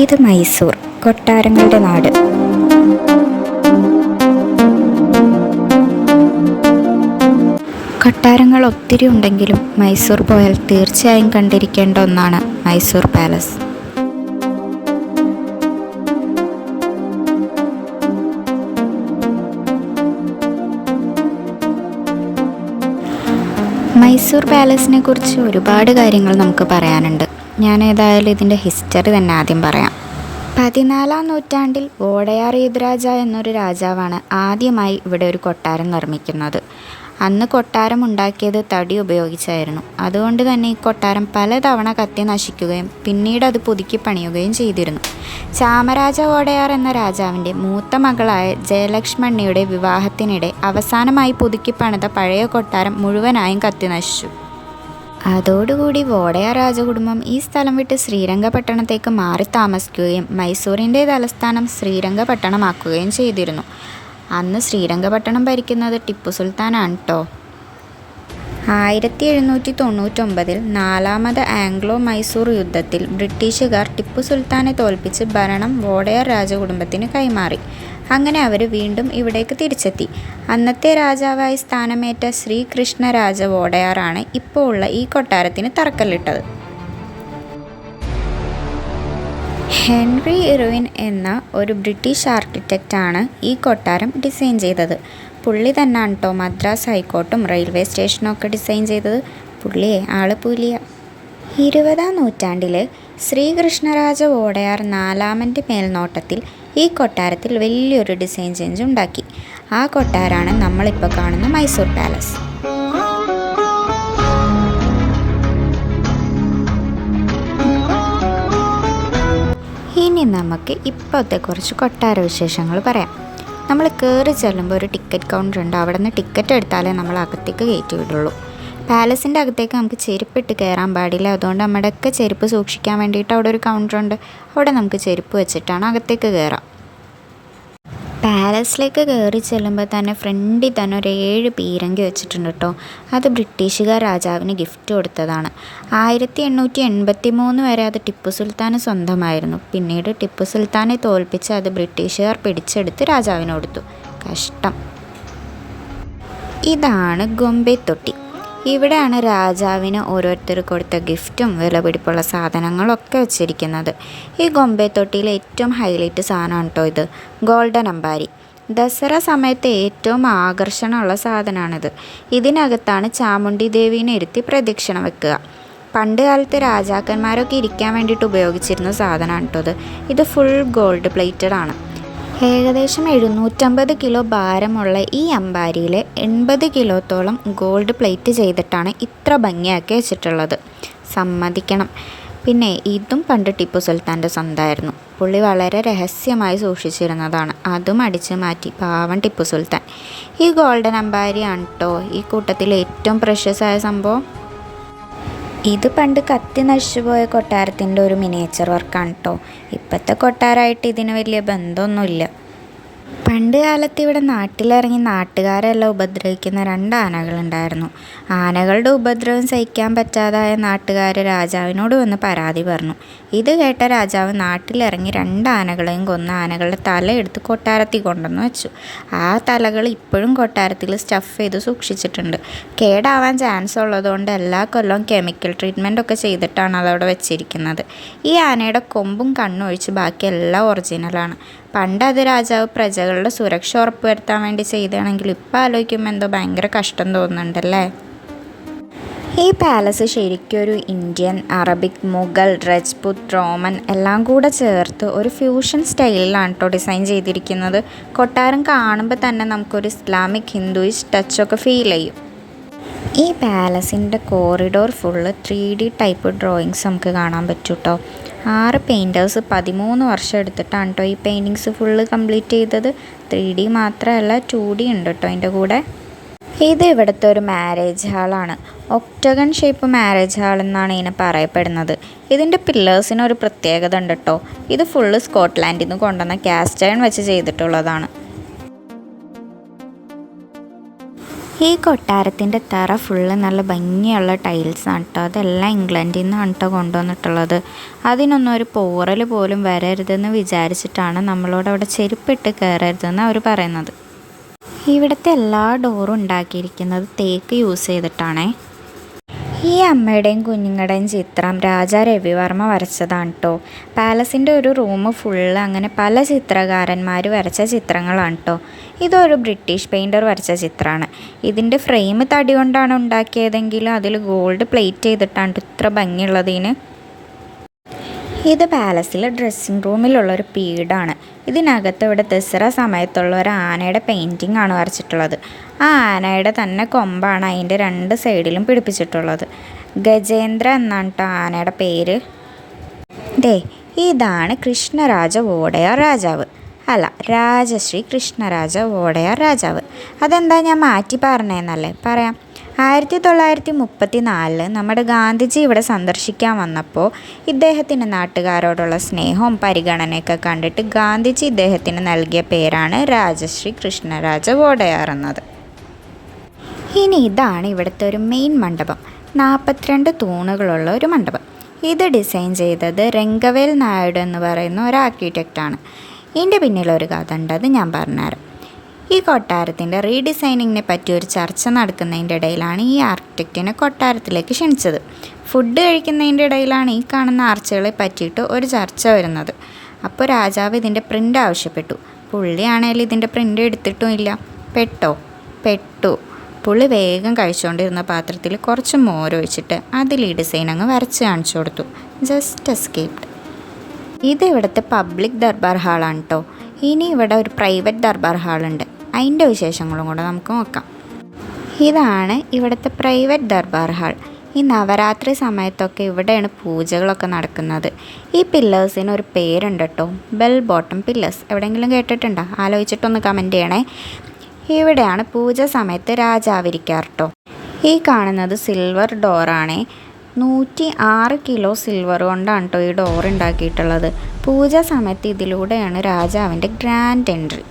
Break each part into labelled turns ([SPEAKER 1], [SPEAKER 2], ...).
[SPEAKER 1] ഇത് മൈസൂർ കൊട്ടാരങ്ങളുടെ നാട്. കൊട്ടാരങ്ങൾ ഒത്തിരി ഉണ്ടെങ്കിലും മൈസൂർ പോയാൽ തീർച്ചയായും കണ്ടിരിക്കേണ്ട ഒന്നാണ് മൈസൂർ പാലസ്. മൈസൂർ പാലസിനെ കുറിച്ച് ഒരുപാട് കാര്യങ്ങൾ നമുക്ക് പറയാനുണ്ട്. ഞാൻ ഏതായാലും ഇതിന്റെ ഹിസ്റ്ററി തന്നെ ആദ്യം പറയാം. പതിനാലാം നൂറ്റാണ്ടിൽ വോടയാർ ഈദ്രാജ എന്നൊരു രാജാവാണ് ആദ്യമായി ഇവിടെ ഒരു കൊട്ടാരം നിർമ്മിക്കുന്നത്. അന്ന് കൊട്ടാരം ഉണ്ടാക്കിയത് തടി ഉപയോഗിച്ചായിരുന്നു. അതുകൊണ്ട് തന്നെ ഈ കൊട്ടാരം പലതവണ കത്തി നശിക്കുകയും പിന്നീട് അത് പുതുക്കി പണിയുകയും ചെയ്തിരുന്നു. ചാമരാജ ഓടയാർ എന്ന രാജാവിന്റെ മൂത്ത മകളായ ജയലക്ഷ്മണിയുടെ വിവാഹത്തിനിടെ അവസാനമായി പുതുക്കി പണിത പഴയ കൊട്ടാരം മുഴുവനായും കത്തി നശിച്ചു. അതോടുകൂടി വോടയ രാജകുടുംബം ഈ സ്ഥലം വിട്ട് ശ്രീരംഗപട്ടണത്തേക്ക് മാറി താമസിക്കുകയും മൈസൂരിന്റെ തലസ്ഥാനം ശ്രീരംഗപട്ടണമാക്കുകയും ചെയ്തിരുന്നു. അന്ന് ശ്രീരംഗപട്ടണം ഭരിക്കുന്നത് ടിപ്പു സുൽത്താനാണ് കേട്ടോ ആയിരത്തി എഴുന്നൂറ്റി തൊണ്ണൂറ്റൊമ്പതിൽ നാലാമത് ആംഗ്ലോ മൈസൂർ യുദ്ധത്തിൽ ബ്രിട്ടീഷുകാർ ടിപ്പു സുൽത്താനെ തോൽപ്പിച്ച് ഭരണം വോഡയർ രാജകുടുംബത്തിന് കൈമാറി. അങ്ങനെ അവർ വീണ്ടും ഇവിടേക്ക് തിരിച്ചെത്തി. അന്നത്തെ രാജാവായി സ്ഥാനമേറ്റ ശ്രീകൃഷ്ണരാജ വോടയാറാണ് ഇപ്പോൾ ഉള്ള ഈ കൊട്ടാരത്തിന് തറക്കല്ലിട്ടത്. ഹെൻറി ഇറുവിൻ എന്ന ഒരു ബ്രിട്ടീഷ് ആർക്കിടെക്റ്റാണ് ഈ കൊട്ടാരം ഡിസൈൻ ചെയ്തത്. പുള്ളി തന്നെയാണ് കേട്ടോ മദ്രാസ് ഹൈക്കോർട്ടും റെയിൽവേ സ്റ്റേഷനും ഒക്കെ ഡിസൈൻ ചെയ്തത്. പുള്ളിയെ ആൾ പുലിയ. ഇരുപതാം നൂറ്റാണ്ടിൽ ശ്രീകൃഷ്ണരാജ ഓടയാർ നാലാമന്റെ മേൽനോട്ടത്തിൽ ഈ കൊട്ടാരത്തിൽ വലിയൊരു ഡിസൈൻ ചേഞ്ച് ഉണ്ടാക്കി. ആ കൊട്ടാരാണ് നമ്മളിപ്പോൾ കാണുന്ന മൈസൂർ പാലസ്. ഇനി നമുക്ക് ഇപ്പോഴത്തെ കുറച്ച് കൊട്ടാര വിശേഷങ്ങൾ പറയാം. നമ്മൾ കയറി ചെല്ലുമ്പോൾ ഒരു ടിക്കറ്റ് കൗണ്ടർ ഉണ്ട്. അവിടെ നിന്ന് ടിക്കറ്റ് എടുത്താലേ നമ്മൾ അകത്തേക്ക് കയറ്റി വിടുള്ളൂ. പാലസിന്റെ അകത്തേക്ക് നമുക്ക് ചെരുപ്പിട്ട് കയറാൻ പാടില്ല. അതുകൊണ്ട് നമ്മുടെയൊക്കെ ചെരുപ്പ് സൂക്ഷിക്കാൻ വേണ്ടിയിട്ട് അവിടെ ഒരു കൗണ്ടർ ഉണ്ട്. അവിടെ നമുക്ക് ചെരുപ്പ് വെച്ചിട്ടാണ് അകത്തേക്ക് കയറാം. പാലസിലേക്ക് കയറി ചെല്ലുമ്പോൾ തന്നെ ഫ്രണ്ടിൽ തന്നെ ഒരു ഏഴ് പീരങ്കി വെച്ചിട്ടുണ്ട് കേട്ടോ അത് ബ്രിട്ടീഷുകാർ രാജാവിന് ഗിഫ്റ്റ് കൊടുത്തതാണ്. ആയിരത്തി എണ്ണൂറ്റി എൺപത്തി മൂന്ന് വരെ അത് ടിപ്പു സുൽത്താന് സ്വന്തമായിരുന്നു. പിന്നീട് ടിപ്പു സുൽത്താനെ തോൽപ്പിച്ച് അത് ബ്രിട്ടീഷുകാർ പിടിച്ചെടുത്ത് രാജാവിന് കൊടുത്തു. കഷ്ടം. ഇതാണ് ഗൊമ്പെ തൊട്ടി. ഇവിടെയാണ് രാജാവിന് ഓരോരുത്തർ കൊടുത്ത ഗിഫ്റ്റും വിലപിടിപ്പുള്ള സാധനങ്ങളൊക്കെ വെച്ചിരിക്കുന്നത്. ഈ ഗൊമ്പെ തൊട്ടിയിലെ ഏറ്റവും ഹൈലൈറ്റ് സാധനമാണ് കേട്ടോ ഇത്. ഗോൾഡൻ അമ്പാരി. ദസറ സമയത്ത് ഏറ്റവും ആകർഷണമുള്ള സാധനമാണിത്. ഇതിനകത്താണ് ചാമുണ്ഡി ദേവീനെ ഇരുത്തി പ്രദക്ഷിണം വെക്കുക. പണ്ട് കാലത്ത് രാജാക്കന്മാരൊക്കെ ഇരിക്കാൻ വേണ്ടിയിട്ട് ഉപയോഗിച്ചിരുന്ന സാധനമാണ് കേട്ടോ ഇത്. ഇത് ഫുൾ ഗോൾഡ് പ്ലേറ്റഡ് ആണ്. ഏകദേശം എഴുന്നൂറ്റമ്പത് കിലോ ഭാരമുള്ള ഈ അമ്പാരിയിൽ എൺപത് കിലോത്തോളം ഗോൾഡ് പ്ലേറ്റ് ചെയ്തിട്ടാണ് ഇത്ര ഭംഗിയാക്കി വെച്ചിട്ടുള്ളത്. സമ്മതിക്കണം. പിന്നെ ഇതും പണ്ട് ടിപ്പു സുൽത്താന്റെ സ്വന്തമായിരുന്നു പുള്ളി വളരെ രഹസ്യമായി സൂക്ഷിച്ചിരുന്നതാണ്. അതും അടിച്ചു മാറ്റി പാവം ടിപ്പു സുൽത്താൻ. ഈ ഗോൾഡൻ അമ്പാരിയാണ് കേട്ടോ ഈ കൂട്ടത്തിൽ ഏറ്റവും പ്രഷ്യസായ സംഭവം? ഇത് പണ്ട് കത്തി നശിച്ചുപോയ കൊട്ടാരത്തിന്റെ ഒരു മിനിയേച്ചർ വർക്കാണ് കേട്ടോ ഇപ്പോഴത്തെ കൊട്ടാരമായിട്ട് ഇതിന് വലിയ ബന്ധമൊന്നുമില്ല. പണ്ട് കാലത്ത് ഇവിടെ നാട്ടിലിറങ്ങി നാട്ടുകാരെല്ലാം ഉപദ്രവിക്കുന്ന രണ്ട് ആനകളുണ്ടായിരുന്നു ആനകളുടെ ഉപദ്രവം സഹിക്കാൻ പറ്റാതായ നാട്ടുകാർ രാജാവിനോട് വന്ന് പരാതി പറഞ്ഞു. ഇത് കേട്ട രാജാവ് നാട്ടിലിറങ്ങി രണ്ട് ആനകളെയും കൊന്ന ആനകളുടെ തല തലയെടുത്ത് കൊട്ടാരത്തിൽ കൊണ്ടുവന്ന് വെച്ചു. ആ തലകൾ ഇപ്പോഴും കൊട്ടാരത്തിൽ സ്റ്റഫ് ചെയ്ത് സൂക്ഷിച്ചിട്ടുണ്ട്. കേടാവാൻ ചാൻസ് ഉള്ളതുകൊണ്ട് എല്ലാ കൊല്ലവും കെമിക്കൽ ട്രീറ്റ്മെന്റ് ഒക്കെ ചെയ്തിട്ടാണ് അതവിടെ വെച്ചിരിക്കുന്നത്. ഈ ആനയുടെ കൊമ്പും കണ്ണും ഒഴിച്ച് ബാക്കി എല്ലാം ഒറിജിനലാണ് പണ്ട് അത് രാജാവ് പ്രജകളുടെ സുരക്ഷ ഉറപ്പുവരുത്താൻ വേണ്ടി ചെയ്തതാണെങ്കിൽ ഇപ്പം ആലോചിക്കുമ്പോൾ എന്തോ ഭയങ്കര കഷ്ടം തോന്നുന്നുണ്ടല്ലേ? ഈ പാലസ് ശരിക്കും ഒരു Indian Arabic Mughal Rajput Roman എല്ലാം കൂടെ ചേർത്ത് ഒരു ഫ്യൂഷൻ സ്റ്റൈലിലാണ് കേട്ടോ ഡിസൈൻ ചെയ്തിരിക്കുന്നത്. കൊട്ടാരം കാണുമ്പോൾ തന്നെ നമുക്കൊരു ഇസ്ലാമിക് ഹിന്ദുയിസ് ടച്ചൊക്കെ ഫീൽ ചെയ്യും. ഈ പാലസിന്റെ corridor full three D type drawings നമുക്ക് കാണാൻ പറ്റൂട്ടോ? ആറ് പെയിന്റേഴ്സ് പതിമൂന്ന് വർഷം എടുത്തിട്ടാണ് കേട്ടോ ഈ പെയിന്റിങ്സ് ഫുള്ള് കംപ്ലീറ്റ് ചെയ്തത്. ത്രീ ഡി മാത്രമല്ല ടു ഡി ഉണ്ട് കേട്ടോ അതിന്റെ കൂടെ. ഇത് ഇവിടുത്തെ ഒരു മാരേജ് ഹാളാണ് ഒക്ടഗൺ ഷേപ്പ് മാരേജ് ഹാൾ എന്നാണ് ഇതിനെ പറയപ്പെടുന്നത്. ഇതിന്റെ പില്ലേഴ്സിന് ഒരു പ്രത്യേകത ഉണ്ട് കേട്ടോ ഇത് ഫുള്ള് സ്കോട്ട്ലാൻഡിൽ നിന്ന് കൊണ്ടുവന്ന കാസ്റ്റ് അയൺ വെച്ച് ചെയ്തിട്ടുള്ളതാണ്. ഈ കൊട്ടാരത്തിന്റെ തറ ഫുള്ള് നല്ല ഭംഗിയുള്ള ടൈൽസാണ് കേട്ടോ അതെല്ലാം ഇംഗ്ലണ്ടിൽ നിന്നാണ് കേട്ടോ കൊണ്ടുവന്നിട്ടുള്ളത്. അതിനൊന്നും ഒരു പോറൽ പോലും വരരുതെന്ന് വിചാരിച്ചിട്ടാണ് നമ്മളോട് അവിടെ ചെരുപ്പിട്ട് കയറരുതെന്ന് അവർ പറയുന്നത്. ഇവിടുത്തെ എല്ലാ ഡോറും ഉണ്ടാക്കിയിരിക്കുന്നത് തേക്ക് യൂസ് ചെയ്തിട്ടാണേ. ഈ അമ്മയുടെയും കുഞ്ഞുങ്ങളുടെയും ചിത്രം രാജാ രവിവർമ്മ വരച്ചതാണ് കേട്ടോ പാലസിന്റെ ഒരു റൂം ഫുള്ള് അങ്ങനെ പല ചിത്രകാരന്മാർ വരച്ച ചിത്രങ്ങളാണ് കേട്ടോ ഇതൊരു ബ്രിട്ടീഷ് പെയിന്റർ വരച്ച ചിത്രമാണ്. ഇതിന്റെ ഫ്രെയിം തടി കൊണ്ടാണ് ഉണ്ടാക്കിയതെങ്കിലും അതിൽ ഗോൾഡ് പ്ലേറ്റ് ചെയ്തിട്ടാണ് ട്ടോ ഇത്ര ഭംഗിയുള്ളതിന് ഇത് പാലസിലെ ഡ്രസ്സിംഗ് റൂമിലുള്ള ഒരു പീഡാണ് ഇതിനകത്ത് ഇവിടെ ദസറ സമയത്തുള്ള ഒരു ആനയുടെ പെയിന്റിംഗ് ആണ് വരച്ചിട്ടുള്ളത്. ആ ആനയുടെ തന്നെ കൊമ്പാണ് അതിന്റെ രണ്ട് സൈഡിലും പിടിപ്പിച്ചിട്ടുള്ളത്. ഗജേന്ദ്ര എന്നാണ് കേട്ടോ ആനയുടെ പേര്. ദേ ഇതാണ് കൃഷ്ണരാജ വോടയാർ രാജാവ്. അല്ല രാജശ്രീ കൃഷ്ണരാജ വോടയാർ രാജാവ്. അതെന്താ ഞാൻ മാറ്റി പറഞ്ഞതെന്നല്ലേ പറയാം. ആയിരത്തി തൊള്ളായിരത്തി മുപ്പത്തി നാലിൽ നമ്മുടെ ഗാന്ധിജി ഇവിടെ സന്ദർശിക്കാൻ വന്നപ്പോൾ ഇദ്ദേഹത്തിന്റെ നാട്ടുകാരോടുള്ള സ്നേഹവും പരിഗണനയൊക്കെ കണ്ടിട്ട് ഗാന്ധിജി ഇദ്ദേഹത്തിന് നൽകിയ പേരാണ് രാജശ്രീ കൃഷ്ണരാജ വോഡയാർ എന്നത്. ഇനി ഇതാണ് ഇവിടുത്തെ ഒരു മെയിൻ മണ്ഡപം. നാൽപ്പത്തിരണ്ട് തൂണുകളുള്ള ഒരു മണ്ഡപം. ഇത് ഡിസൈൻ ചെയ്തത് രംഗവേൽ നായിഡു എന്ന് പറയുന്ന ഒരു ആർക്കിടെക്റ്റാണ് ഇതിന്റെ പിന്നിലൊരു കഥ ഉണ്ട് അത് ഞാൻ പറഞ്ഞുതരാം. ഈ കൊട്ടാരത്തിന്റെ റീഡിസൈനിങ്ങിനെ പറ്റി ഒരു ചർച്ച നടക്കുന്നതിന്റെ ഇടയിലാണ് ഈ ആർക്കിടെക്റ്റിനെ കൊട്ടാരത്തിലേക്ക് ക്ഷണിച്ചത്. ഫുഡ് കഴിക്കുന്നതിന്റെ ഇടയിലാണ് ഈ കാണുന്ന ആർച്ചകളെ പറ്റിയിട്ട് ഒരു ചർച്ച വരുന്നത്. അപ്പോൾ രാജാവ് ഇതിന്റെ പ്രിന്റ് ആവശ്യപ്പെട്ടു. പുള്ളിയാണേലും ഇതിന്റെ പ്രിന്റ് എടുത്തിട്ടും ഇല്ല. പെട്ടോ? പെട്ടു. പുള്ളി വേഗം കഴിച്ചുകൊണ്ടിരുന്ന പാത്രത്തിൽ കുറച്ച് മോരൊഴിച്ചിട്ട് അതിൽ ഈ ഡിസൈൻ അങ്ങ് വരച്ച് കാണിച്ചു കൊടുത്തു. ജസ്റ്റ് എസ്കേപ്ഡ് ഇത് ഇവിടുത്തെ പബ്ലിക് ദർബാർ ഹാളാണ് കേട്ടോ ഇനി ഇവിടെ ഒരു പ്രൈവറ്റ് ദർബാർ ഹാളുണ്ട് അതിന്റെ വിശേഷങ്ങളും കൂടെ നമുക്ക് നോക്കാം. ഇതാണ് ഇവിടുത്തെ പ്രൈവറ്റ് ദർബാർ ഹാൾ. ഈ നവരാത്രി സമയത്തൊക്കെ ഇവിടെയാണ് പൂജകളൊക്കെ നടക്കുന്നത്. ഈ പില്ലേഴ്സിന് ഒരു പേരുണ്ട് കേട്ടോ. ബെൽ ബോട്ടം പില്ലേഴ്സ് എവിടെയെങ്കിലും കേട്ടിട്ടുണ്ടോ? ആലോചിച്ചിട്ടൊന്ന് കമന്റ് ചെയ്യണേ. ഇവിടെയാണ് പൂജ സമയത്ത് രാജാവിരിക്കാറ് കേട്ടോ ഈ കാണുന്നത് സിൽവർ ഡോറാണേ നൂറ്റി ആറ് കിലോ സിൽവർ കൊണ്ടാണ് കേട്ടോ ഈ ഡോർ ഉണ്ടാക്കിയിട്ടുള്ളത്. പൂജ സമയത്ത് ഇതിലൂടെയാണ് രാജാവിന്റെ ഗ്രാൻഡ് എൻട്രി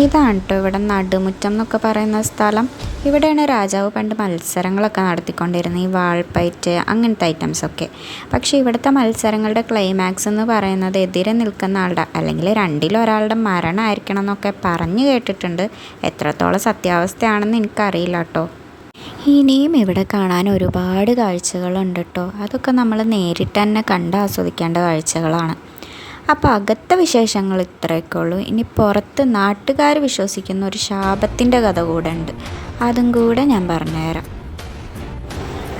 [SPEAKER 1] ഇതാണ് കേട്ടോ ഇവിടെ നടുമുറ്റം എന്നൊക്കെ പറയുന്ന സ്ഥലം. ഇവിടെയാണ് രാജാവ് പണ്ട് മത്സരങ്ങളൊക്കെ നടത്തിക്കൊണ്ടിരുന്നത് ഈ വാൾപ്പയറ്റ് അങ്ങനത്തെ ഐറ്റംസൊക്കെ പക്ഷേ ഇവിടുത്തെ മത്സരങ്ങളുടെ ക്ലൈമാക്സ് എന്ന് പറയുന്നത് എതിരെ നിൽക്കുന്ന ആളുടെ അല്ലെങ്കിൽ രണ്ടിലൊരാളുടെ മരണമായിരിക്കണം എന്നൊക്കെ പറഞ്ഞു കേട്ടിട്ടുണ്ട്. എത്രത്തോളം സത്യാവസ്ഥയാണെന്ന് എനിക്കറിയില്ല കേട്ടോ ഇനിയും ഇവിടെ കാണാൻ ഒരുപാട് കാഴ്ചകളുണ്ട് കേട്ടോ അതൊക്കെ നമ്മൾ നേരിട്ട് തന്നെ കണ്ട് ആസ്വദിക്കേണ്ട കാഴ്ചകളാണ്. അപ്പോൾ അകത്തെ വിശേഷങ്ങൾ ഇത്രയൊക്കെ ഉള്ളൂ. ഇനി പുറത്ത് നാട്ടുകാർ വിശ്വസിക്കുന്ന ഒരു ശാപത്തിന്റെ കഥ കൂടെ ഉണ്ട്. അതും കൂടെ ഞാൻ പറഞ്ഞുതരാം.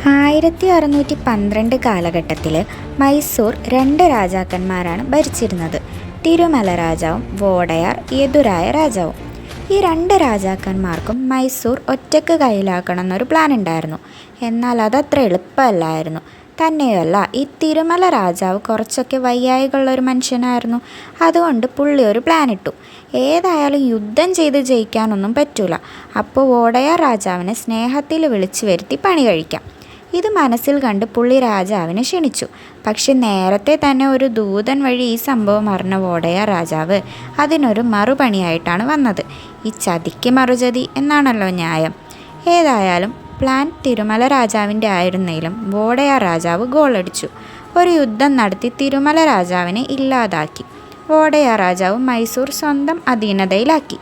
[SPEAKER 1] ആയിരത്തി അറുന്നൂറ്റി പന്ത്രണ്ട് കാലഘട്ടത്തിൽ മൈസൂർ രണ്ട് രാജാക്കന്മാരാണ് ഭരിച്ചിരുന്നത്. തിരുമല രാജാവും വോടയാർ യദുരായ രാജാവും. ഈ രണ്ട് രാജാക്കന്മാർക്കും മൈസൂർ ഒറ്റയ്ക്ക് കയ്യിലാക്കണം എന്നൊരു പ്ലാൻ ഉണ്ടായിരുന്നു. എന്നാൽ അതത്ര എളുപ്പമല്ലായിരുന്നു. തന്നെയല്ല ഈ തിരുമല രാജാവ് കുറച്ചൊക്കെ വയ്യായികളുള്ള ഒരു മനുഷ്യനായിരുന്നു. അതുകൊണ്ട് പുള്ളി ഒരു പ്ലാൻ ഇട്ടു. ഏതായാലും യുദ്ധം ചെയ്ത് ജയിക്കാനൊന്നും പറ്റൂല. അപ്പോൾ ഓടയാർ രാജാവിനെ സ്നേഹത്തിൽ വിളിച്ചു വരുത്തി പണി കഴിക്കാം. ഇത് മനസ്സിൽ കണ്ട് പുള്ളി രാജാവിനെ ക്ഷണിച്ചു. പക്ഷെ നേരത്തെ തന്നെ ഒരു ദൂതൻ വഴി ഈ സംഭവം അറിഞ്ഞ വോഡയ രാജാവ് അതിനൊരു മറുപണിയായിട്ടാണ് വന്നത്. ഈ ചതിക്ക് മറുചതി എന്നാണല്ലോ ന്യായം. ഏതായാലും പ്ലാൻ തിരുമല രാജാവിന്റെ ആയിരുന്നെങ്കിലും വോഡയ രാജാവ് ഗോളടിച്ചു. ഒരു യുദ്ധം നടത്തി തിരുമല രാജാവിനെ ഇല്ലാതാക്കി. വോഡയ രാജാവ് മൈസൂർ സ്വന്തം അധീനതയിലാക്കി.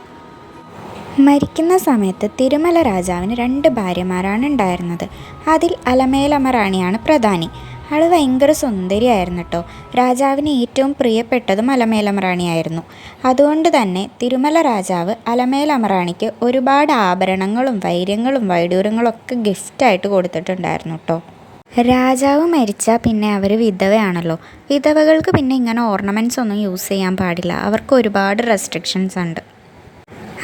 [SPEAKER 1] മരിക്കുന്ന സമയത്ത് തിരുമല രാജാവിന് രണ്ട് ഭാര്യമാരാണ് ഉണ്ടായിരുന്നത്. അതിൽ അലമേലമ്മ റാണിയാണ് പ്രധാനി. ആൾ ഭയങ്കര സുന്ദരിയായിരുന്നു കേട്ടോ രാജാവിന് ഏറ്റവും പ്രിയപ്പെട്ടതും അലമേലമറാണിയായിരുന്നു. അതുകൊണ്ട് തന്നെ തിരുമല രാജാവ് അലമേലമറാണിക്ക് ഒരുപാട് ആഭരണങ്ങളും വൈര്യങ്ങളും വൈഡൂരങ്ങളും ഒക്കെ ഗിഫ്റ്റായിട്ട് കൊടുത്തിട്ടുണ്ടായിരുന്നു കേട്ടോ രാജാവ് മരിച്ചാൽ പിന്നെ അവർ വിധവയാണല്ലോ. വിധവകൾക്ക് പിന്നെ ഇങ്ങനെ ഓർണമെന്റ്സ് ഒന്നും യൂസ് ചെയ്യാൻ പാടില്ല. അവർക്ക് ഒരുപാട് റെസ്ട്രിക്ഷൻസ് ഉണ്ട്.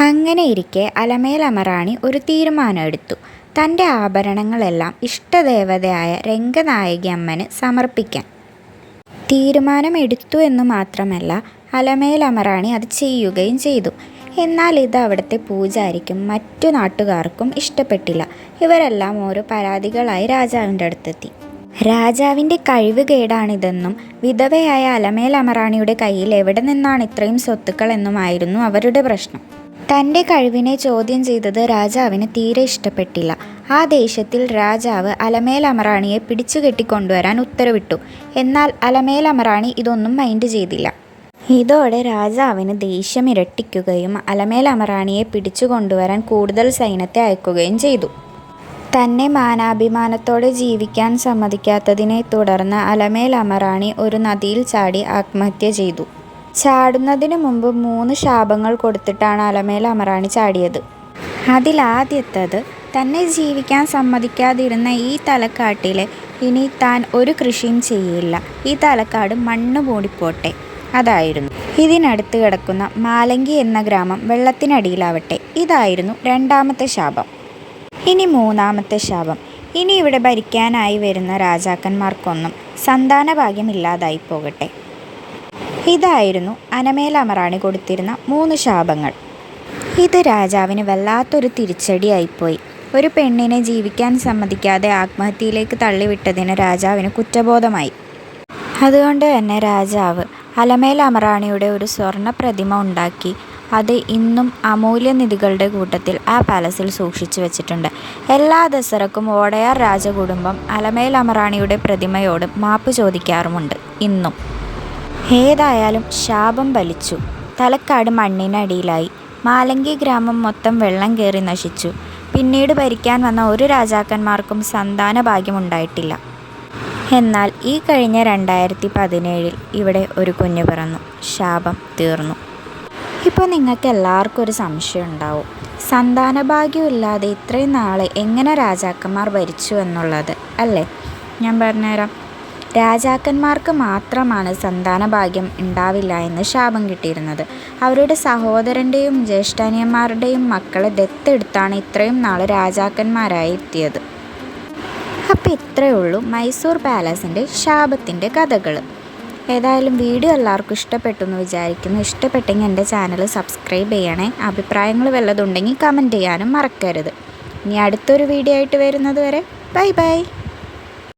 [SPEAKER 1] അങ്ങനെ ഇരിക്കെ അലമേൽ അമറാണി ഒരു തീരുമാനം എടുത്തു. തന്റെ ആഭരണങ്ങളെല്ലാം ഇഷ്ടദേവതയായ രംഗനായകി അമ്മന് സമർപ്പിക്കാൻ തീരുമാനമെടുത്തു എന്ന് മാത്രമല്ല അലമേൽ അമറാണി അത് ചെയ്യുകയും ചെയ്തു. എന്നാൽ ഇത് അവിടുത്തെ പൂജാരിക്കും മറ്റു നാട്ടുകാർക്കും ഇഷ്ടപ്പെട്ടില്ല. ഇവരെല്ലാം ഓരോ പരാതികളായി രാജാവിന്റെ അടുത്തെത്തി. രാജാവിന്റെ കഴിവ് കേടാണിതെന്നും വിധവയായ അലമേൽ അമറാണിയുടെ കയ്യിൽ എവിടെ നിന്നാണ് ഇത്രയും സ്വത്തുക്കൾ എന്നുമായിരുന്നു അവരുടെ പ്രശ്നം. തന്റെ കഴിവിനെ ചോദ്യം ചെയ്തത് രാജാവിന് തീരെ ഇഷ്ടപ്പെട്ടില്ല. ആ ദേശത്തിൽ രാജാവ് അലമേൽ അമറാണിയെ പിടിച്ചു കെട്ടിക്കൊണ്ടുവരാൻ ഉത്തരവിട്ടു. എന്നാൽ അലമേൽ അമറാണി ഇതൊന്നും മൈൻഡ് ചെയ്തില്ല. ഇതോടെ രാജാവിന് ദേഷ്യം ഇരട്ടിക്കുകയും അലമേൽ അമറാണിയെ പിടിച്ചു കൊണ്ടുവരാൻ കൂടുതൽ സൈന്യത്തെ അയക്കുകയും ചെയ്തു. തന്നെ മാനാഭിമാനത്തോടെ ജീവിക്കാൻ സമ്മതിക്കാത്തതിനെ തുടർന്ന് അലമേൽ അമറാണി ഒരു നദിയിൽ ചാടി ആത്മഹത്യ ചെയ്തു. ചാടുന്നതിന് മുമ്പ് മൂന്ന് ശാപങ്ങൾ കൊടുത്തിട്ടാണ് അലമേൽ അമറാണി ചാടിയത്. അതിലാദ്യത്തത് തന്നെ ജീവിക്കാൻ സമ്മതിക്കാതിരുന്ന ഈ തലക്കാട്ടിലെ ഇനി താൻ ഒരു കൃഷിയും ചെയ്യില്ല. ഈ തലക്കാട് മണ്ണ് മൂടിപ്പോട്ടെ അതായിരുന്നു. ഇതിനടുത്ത് കിടക്കുന്ന മാലങ്കി എന്ന ഗ്രാമം വെള്ളത്തിനടിയിലാവട്ടെ. ഇതായിരുന്നു രണ്ടാമത്തെ ശാപം. ഇനി മൂന്നാമത്തെ ശാപം. ഇനി ഇവിടെ ഭരിക്കാനായി വരുന്ന രാജാക്കന്മാർക്കൊന്നും സന്താന ഇല്ലാതായി പോകട്ടെ. ഇതായിരുന്നു അനമേല അമറാണി കൊടുത്തിരുന്ന മൂന്ന് ശാപങ്ങൾ. ഇത് രാജാവിന് വല്ലാത്തൊരു തിരിച്ചടിയായിപ്പോയി. ഒരു പെണ്ണിനെ ജീവിക്കാൻ സമ്മതിക്കാതെ ആത്മഹത്യയിലേക്ക് തള്ളിവിട്ടതിന് രാജാവിന് കുറ്റബോധമായി. അതുകൊണ്ട് തന്നെ രാജാവ് അലമേൽ അമറാണിയുടെ ഒരു സ്വർണ പ്രതിമ ഉണ്ടാക്കി അത് ഇന്നും അമൂല്യനിധികളുടെ കൂട്ടത്തിൽ ആ പാലസിൽ സൂക്ഷിച്ചു വെച്ചിട്ടുണ്ട്. എല്ലാ ദസറക്കും ഓടയാർ രാജകുടുംബം അലമേൽ അമറാണിയുടെ പ്രതിമയോട് മാപ്പ് ചോദിക്കാറുമുണ്ട് ഇന്നും. ഏതായാലും ശാപം വലിച്ചു തലക്കാട് മണ്ണിനടിയിലായി. മാലങ്കി ഗ്രാമം മൊത്തം വെള്ളം കയറി നശിച്ചു. പിന്നീട് ഭരിക്കാൻ വന്ന ഒരു രാജാക്കന്മാർക്കും സന്താന ഭാഗ്യമുണ്ടായിട്ടില്ല എന്നാൽ ഈ കഴിഞ്ഞ രണ്ടായിരത്തി പതിനേഴിൽ ഇവിടെ ഒരു കുഞ്ഞു പിറന്നു. ശാപം തീർന്നു. ഇപ്പോൾ നിങ്ങൾക്ക് എല്ലാവർക്കും ഒരു സംശയം ഉണ്ടാവും. സന്താനഭാഗ്യമില്ലാതെ ഇത്രയും നാളെ എങ്ങനെ രാജാക്കന്മാർ ഭരിച്ചു എന്നുള്ളത് അല്ലേ? ഞാൻ പറഞ്ഞുതരാം. രാജാക്കന്മാർക്ക് മാത്രമാണ് സന്താനഭാഗ്യം ഉണ്ടാവില്ല എന്ന് ശാപം കിട്ടിയിരുന്നത്. അവരുടെ സഹോദരന്റെയും ജ്യേഷ്ഠാനിയന്മാരുടെയും മക്കളെ ദത്തെടുത്താണ് ഇത്രയും നാൾ രാജാക്കന്മാരായി എത്തിയത്. അപ്പോൾ ഇത്രയേ ഉള്ളൂ മൈസൂർ പാലസിന്റെ ശാപത്തിന്റെ കഥകൾ ഏതായാലും വീഡിയോ എല്ലാവർക്കും ഇഷ്ടപ്പെട്ടു എന്ന് വിചാരിക്കുന്നു. ഇഷ്ടപ്പെട്ടെങ്കിൽ എന്റെ ചാനൽ സബ്സ്ക്രൈബ് ചെയ്യണേ. അഭിപ്രായങ്ങൾ വല്ലതുണ്ടെങ്കിൽ കമന്റ് ചെയ്യാനും മറക്കരുത്. ഇനി അടുത്തൊരു വീഡിയോ ആയിട്ട് വരുന്നത് വരെ ബൈ ബൈ.